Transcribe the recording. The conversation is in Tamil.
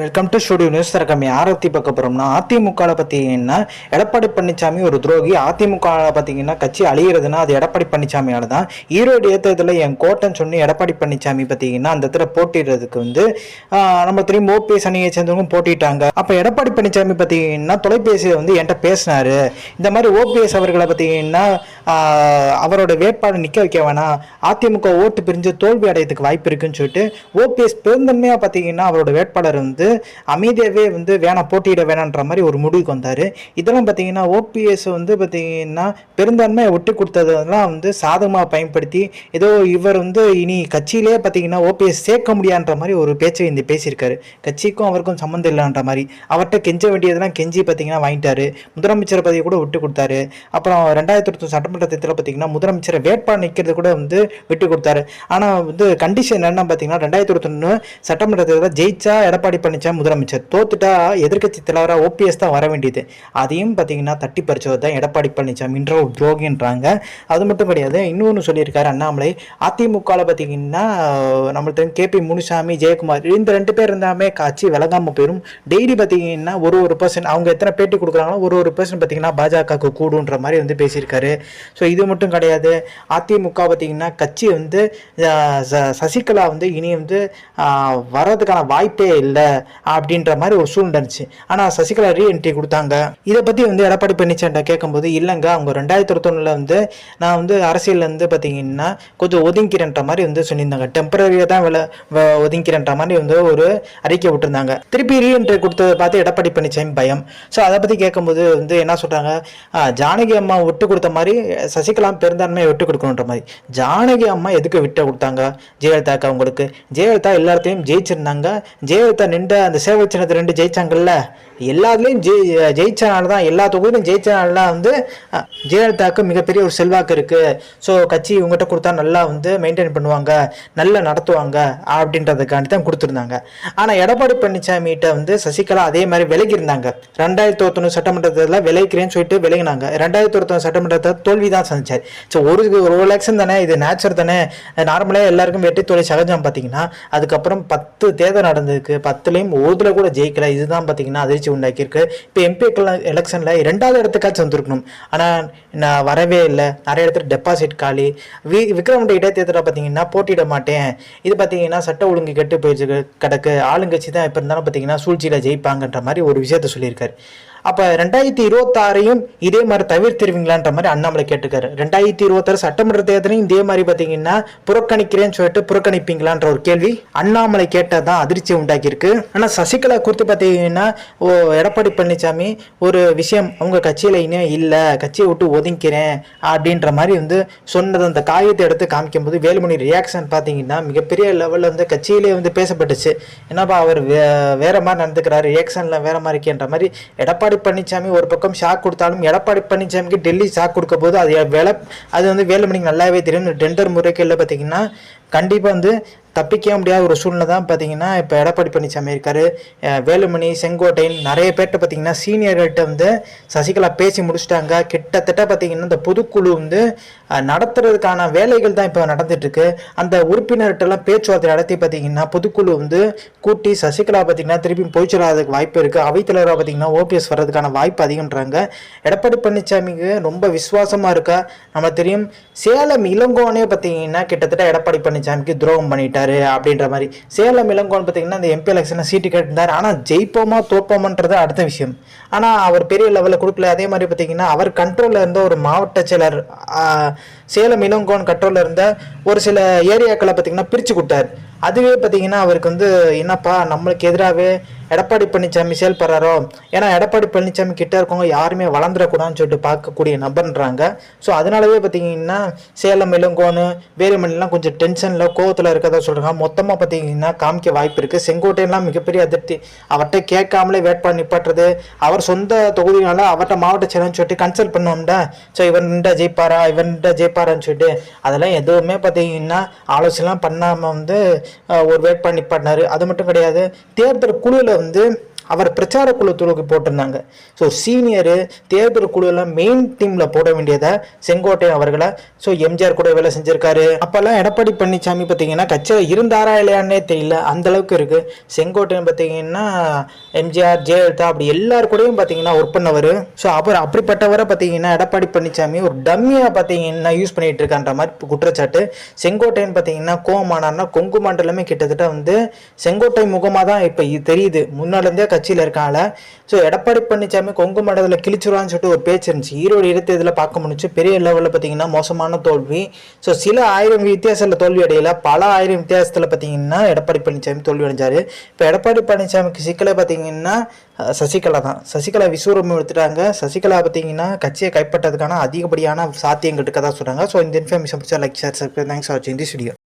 வெல்கம் டு ஸ்டுடியோ நியூஸ் தரக்கம் யாரை பற்றி பார்க்க போகிறோம்னா அதிமுகவில் பார்த்தீங்கன்னா எடப்பாடி பழனிசாமி ஒரு துரோகி அதிமுகவில் பார்த்தீங்கன்னா கட்சி அழிகிறதுனா அது எடப்பாடி பழனிசாமியால தான். ஈரோடு ஏற்றதில் என் கோட்டைன்னு சொன்னி எடப்பாடி பழனிசாமி பார்த்தீங்கன்னா அந்த இடத்துல போட்டிடுறதுக்கு வந்து நம்ம திரும்பி ஓபிஎஸ் அணியை சேர்ந்தவங்க போட்டிட்டாங்க அப்போ எடப்பாடி பழனிசாமி பார்த்தீங்கன்னா தொலைபேசியில் வந்து என்கிட்ட பேசினாரு. இந்த மாதிரி ஓபிஎஸ் அவர்களை பார்த்தீங்கன்னா அவரோட வேட்பாளர் நிற்க வைக்க வேணாம். அதிமுக ஓட்டு பிரிஞ்சு தோல்வி அடையறதுக்கு வாய்ப்பு இருக்குன்னு சொல்லிட்டு ஓபிஎஸ் பெருந்தன்மையாக பார்த்தீங்கன்னா அவரோட வேட்பாளர் வந்து அமைதியாகவே வந்து வேணாம் போட்டியிட வேணான்ற மாதிரி ஒரு முடிவுக்கு வந்தார். இதெல்லாம் பார்த்தீங்கன்னா ஓபிஎஸ் வந்து பார்த்தீங்கன்னா பெருந்தன்மையை விட்டு கொடுத்ததெல்லாம் வந்து சாதகமாக பயன்படுத்தி ஏதோ இவர் வந்து இனி கட்சியிலே பார்த்தீங்கன்னா ஓபிஎஸ் சேர்க்க முடியான்ற மாதிரி ஒரு பேச்சை இந்த பேசியிருக்காரு. கட்சிக்கும் அவருக்கும் சம்மந்தம் இல்லைன்ற மாதிரி. அவர்கிட்ட கெஞ்ச வேண்டியதெல்லாம் கெஞ்சி பார்த்தீங்கன்னா வாங்கிட்டாரு. முதலமைச்சர் பதவி கூட விட்டு கொடுத்தாரு. அப்புறம் ரெண்டாயிரத்தி இருபத்தி சட்டமன்ற தேர்தலில் பார்த்தீங்கன்னா முதலமைச்சர் வேட்பாளர் நிற்கிறது கூட வந்து விட்டு கொடுத்தாரு. ஆனால் வந்து கண்டிஷன் என்னென்னு பார்த்தீங்கன்னா ரெண்டாயிரத்தி இருபத்தொன்று சட்டமன்ற தேர்தலில் ஜெயிச்சா எடப்பாடி பழனிச்சா முதலமைச்சர். தோத்துட்டா எதிர்க்கட்சி தலைவராக ஓபிஎஸ் தான் வர வேண்டியது. அதையும் பார்த்தீங்கன்னா தட்டி பறிச்சவர் தான் எடப்பாடி பழனிசாமின்ற ஒரு துரோகின்றாங்க. அது மட்டும் கிடையாது இன்னொன்று சொல்லியிருக்காரு அண்ணாமலை. அதிமுகவில் பார்த்தீங்கன்னா நம்மள்ட்ட கேபி முனுசாமி ஜெயக்குமார் இந்த ரெண்டு பேர் இருந்தாலுமே காட்சி விலகாமல் போயிடும் டெய்லி பார்த்தீங்கன்னா ஒரு ஒரு பர்சன் அவங்க எத்தனை பேட்டி கொடுக்குறாங்களோ ஒரு ஒரு பர்சன் பார்த்தீங்கன்னா பாஜகவுக்கு கூடுன்ற மாதிரி வந்து பேசியிருக்காரு. ஸோ இது மட்டும் கிடையாது. அதிமுக பார்த்தீங்கன்னா கட்சி வந்து ச- சசிகலா வந்து இனி வந்து வர்றதுக்கான வாய்ப்பே இல்லை அப்படின்ற மாதிரி ஒரு சூழ்நிலை இருந்துச்சு. ஆனால் சசிகலா ரீஎன்ட்ரி கொடுத்தாங்க. இதை பற்றி வந்து எடப்பாடி பழனிசாமி கேட்கும்போது இல்லைங்க அவங்க ரெண்டாயிரத்தி இருபத்தொன்னில் வந்து நான் வந்து அரசியலில் இருந்து பார்த்தீங்கன்னா கொஞ்சம் ஒதுங்கிறன்ற மாதிரி வந்து சொல்லியிருந்தாங்க. டெம்பரரியாக தான் வில வ- ஒதுங்கிறன்ற மாதிரி வந்து ஒரு அறிக்கை விட்டுருந்தாங்க. திருப்பி ரீஎன்ட்ரி கொடுத்ததை பார்த்து எடப்பாடி பழனிசாமி பயம். ஸோ அதை பற்றி கேட்கும்போது வந்து என்ன சொல்கிறாங்க ஜானகி அம்மா விட்டு கொடுத்த மாதிரி சசிகலா பெருந்தான்மையை விட்டு கொடுக்கணுன்ற மாதிரி. ஜானகி அம்மா எதுக்கு விட்டு கொடுத்தாங்க? ஜெயலலிதாக்கு அவங்களுக்கு ஜெயலலிதா எல்லாத்தையும் ஜெயிச்சிருந்தாங்க. ஜெயலலிதா நின்ற அந்த சேவை சின்னத்தை ரெண்டு ஜெயிச்சாங்கல்ல. எல்லாத்துலேயும் ஜெய் ஜெயிச்சனால தான் எல்லா தொகுதியிலும் ஜெயிச்சனால தான் வந்து ஜெயலலிதாவுக்கு மிகப்பெரிய ஒரு செல்வாக்கு இருக்குது ஸோ கட்சி இவங்ககிட்ட கொடுத்தா நல்லா வந்து மெயின்டைன் பண்ணுவாங்க. நல்லா நடத்துவாங்க அப்படின்றதுக்காண்டி தான் கொடுத்துருந்தாங்க. ஆனால் எடப்பாடி பழனிசாமிகிட்ட வந்து சசிகலா அதே மாதிரி விலகி இருந்தாங்க ரெண்டாயிரத்தி ஒருத்தொன்று சட்டமன்றத்தில் விலகிறேன்னு சொல்லிட்டு விலகினாங்க. ரெண்டாயிரத்தி ஒருத்தொன்று சட்டமன்றத்தை தோல்வி தான் சந்திச்சார் ஸோ ஒரு ஒரு எலெக்ஷன் தானே இது நேச்சர் தானே நார்மலாக எல்லாருக்கும் வெற்றி தொழில் சகஜம் பார்த்தீங்கன்னா அதுக்கப்புறம் பத்து தேர்தல் நடந்திருக்கு பத்துலேயும் ஓதில் கூட ஜெயிக்கல இதுதான் பார்த்தீங்கன்னா அதிர்ச்சி உண்டாக்கியிருக்கு. இப்போ எம்பி எலெக்ஷனில் ரெண்டாவது இடத்துக்காச்சும் வந்திருக்கணும். ஆனால் நான் வரவே இல்லை. நிறைய இடத்துல டெபாசிட் காலி. வி விக்ரமண்ட இடைத்தேர்தலில் பார்த்தீங்கன்னா போட்டியிட மாட்டேன். இது பார்த்தீங்கன்னா சட்ட ஒழுங்கு கெட்டு போயிடுச்சு கிடக்கு. ஆளுங்கட்சி தான் இப்போ இருந்தாலும் பார்த்தீங்கன்னா சூழ்ச்சியில் ஜெயிப்பாங்கன்ற மாதிரி ஒரு விஷயத்த சொல்லியிருக்காரு. அப்போ ரெண்டாயிரத்தி இருபத்தாறையும் இதே மாதிரி தவிர்த்திருவீங்களான்ற மாதிரி அண்ணாமலை கேட்டுக்காரு ரெண்டாயிரத்தி இருபத்தாறு சட்டமன்ற தேர்தலையும் இதே மாதிரி பார்த்தீங்கன்னா புறக்கணிக்கிறேன்னு சொல்லிட்டு புறக்கணிப்பீங்களான்ற ஒரு கேள்வி அண்ணாமலை கேட்டால் தான் அதிர்ச்சி உண்டாக்கியிருக்கு. ஆனால் சசிகலா குறித்து பார்த்தீங்கன்னா ஓ எடப்பாடி பழனிசாமி ஒரு விஷயம் அவங்க கட்சியில் இன்னும் இல்லை கட்சியை விட்டு ஒதுங்கிறேன் அப்படின்ற மாதிரி வந்து சொன்னது. அந்த காகிதத்தை எடுத்து காமிக்கும்போது வேலுமணி ரியாக்ஷன் பார்த்தீங்கன்னா மிகப்பெரிய லெவலில் வந்து கட்சியிலே வந்து பேசப்பட்டுச்சு. என்னப்பா அவர் வே வேற மாதிரி நடந்துக்கிறாரு ரியாக்ஷனில் வேற மாதிரி இருக்கேன்ற மாதிரி எடப்பாடி பழனிசாமி ஒரு பக்கம் ஷாக் கொடுத்தாலும் எடப்பாடி பழனிசாமிக்கு டெல்லி ஷாக் கொடுக்க போது அது வேலை அது வந்து வேலுமணிக்கு நல்லாவே தெரியும். டெண்டர் முறைகளில் பார்த்தீங்கன்னா கண்டிப்பாக வந்து தப்பிக்க முடியாத ஒரு சூழ்நிலை தான் பார்த்தீங்கன்னா இப்போ எடப்பாடி பழனிசாமி இருக்கார். வேலுமணி செங்கோட்டையன் நிறைய பேர்கிட்ட பார்த்தீங்கன்னா சீனியர்கிட்ட வந்து சசிகலா பேசி முடிச்சிட்டாங்க. கிட்டத்தட்ட பார்த்தீங்கன்னா இந்த பொதுக்குழு வந்து நடத்துறதுக்கான வேலைகள் தான் இப்போ நடந்துட்டுருக்கு. அந்த உறுப்பினர்கிட்டலாம் பேச்சுவார்த்தை நடத்தி பார்த்தீங்கன்னா பொதுக்குழு வந்து கூட்டி சசிகலா பார்த்தீங்கன்னா திருப்பி போய் சொல்லாததுக்கு வாய்ப்பு இருக்குது அவைத்தலைவராக பார்த்தீங்கன்னா ஓபிஎஸ் வர்றதுக்கான வாய்ப்பு அதிகம்ன்றாங்க. எடப்பாடி பழனிசாமிக்கு ரொம்ப விசுவாசமாக இருக்கா? நம்ம தெரியும். சேலம் இளங்கோனே பார்த்தீங்கன்னா கிட்டத்தட்ட எடப்பாடி பழனிசாமிக்கு துரோகம் பண்ணிட்டாரு அப்படின்ற மாதிரி. சேலம் இளங்கோன் பார்த்தீங்கன்னா இந்த எம்பி எலெக்ஷனில் சீட்டு கேட்டிருந்தார். ஆனால் ஜெயிப்போமா தோப்போமான்றது அடுத்த விஷயம். ஆனால் அவர் பெரிய லெவலில் கொடுக்கல. அதே மாதிரி பார்த்தீங்கன்னா அவர் கண்ட்ரோலில் இருந்த ஒரு மாவட்ட செயலர் சேலம் இளங்கோன் கண்ட்ரோலில் இருந்த ஒரு சில ஏரியாக்களை பார்த்தீங்கன்னா பிரித்து கொடுத்தார். அதுவே பார்த்தீங்கன்னா அவருக்கு வந்து என்னப்பா நம்மளுக்கு எதிராகவே எடப்பாடி பழனிசாமி செயல்படுறாரோ? ஏன்னா எடப்பாடி பழனிசாமி கிட்ட இருக்கவங்க யாருமே வளர்ந்துடக்கூடாதுன்னு சொல்லிட்டு பார்க்கக்கூடிய நபர்ன்றாங்க. ஸோ அதனாலவே பார்த்தீங்கன்னா சேலம் இளங்கோனு வேலுமணிலாம் கொஞ்சம் டென்ஷனில் கோவத்தில் இருக்கதா சொல்கிறாங்க மொத்தமாக பார்த்தீங்கன்னா காமிக்க வாய்ப்பு இருக்குது செங்கோட்டையெல்லாம் மிகப்பெரிய அதிருப்தி. அவர்கிட்ட கேட்காமலே வேட்பாளர் நிப்பாட்டுறது. அவர் சொந்த தொகுதினால அவர்கிட்ட மாவட்ட செயலர்னு சொல்லிட்டு கன்சல்ட் பண்ணோம்டா ஸோ இவன் நின்றா ஜெயிப்பாரா? இவன் நின்றா ஜெயிப்பாரான்னு சொல்லிட்டு. அதெல்லாம் எதுவுமே பார்த்தீங்கன்னா ஆலோசனைலாம் பண்ணாமல் வந்து ஒரு வேட்பாளர் நிப்பாட்டினாரு அது மட்டும் கிடையாது தேர்தல் குழுவில் வந்து அவர் பிரச்சார குழு துளுக்கு போட்டிருந்தாங்க. ஸோ சீனியரு தேர்தல் குழுவில் மெயின் டீமில் போட வேண்டியதை செங்கோட்டையன் அவர்களை ஸோ எம்ஜிஆர் கூட வேலை செஞ்சிருக்காரு. அப்போல்லாம் எடப்பாடி பழனிசாமி பார்த்தீங்கன்னா கட்சியில் இருந்தாரா இல்லையான்னே தெரியல. அந்தளவுக்கு இருக்குது செங்கோட்டையன் பார்த்தீங்கன்னா எம்ஜிஆர் ஜெயலலிதா அப்படி எல்லார் கூடயும் பார்த்தீங்கன்னா ஒர்க் பண்ணவர். ஸோ அவர் அப்படிப்பட்டவரை பார்த்தீங்கன்னா எடப்பாடி பழனிசாமி ஒரு டம்மியாக பார்த்தீங்கன்னா யூஸ் பண்ணிகிட்டு இருக்கான்ற மாதிரி குற்றச்சாட்டு. செங்கோட்டையன் பார்த்தீங்கன்னா கோவமானார்னா கொங்கு மண்டலமே கிட்டத்தட்ட வந்து செங்கோட்டை முகமாக தான் இப்போ தெரியுது. முன்னாலேருந்தே கட்சியில் இருக்காங்க ஸோ எடப்பாடி பழனிசாமி கொங்கு மண்டலத்தில் கிழிச்சுருவான்னு சொல்லிட்டு ஒரு பேச்சு இருந்துச்சு. ஈரோடு இடத்து இதில் பார்க்க முடிஞ்சு பெரிய லெவலில் பார்த்தீங்கன்னா மோசமான தோல்வி. ஸோ சில ஆயிரம் வித்தியாசத்தில் தோல்வி அடையல. பல ஆயிரம் வித்தியாசத்தில் பார்த்தீங்கன்னா எடப்பாடி பழனிசாமி தோல்வி அடைஞ்சார். இப்போ எடப்பாடி பழனிசாமிக்கு சிக்கலை பார்த்தீங்கன்னா சசிகலா தான். சசிகலா விஸ்வரூபம் எடுத்துட்டாங்க. சசிகலா பார்த்தீங்கன்னா கட்சியை கைப்பற்றதுக்கான அதிகப்படியான சாத்தியங்கள் இருக்கதான் சொல்கிறாங்க ஸோ இந்த இன்ஃபர்மேஷன் பிடிச்சா like share subscribe thanks for வாட்சிங் தி வீடியோ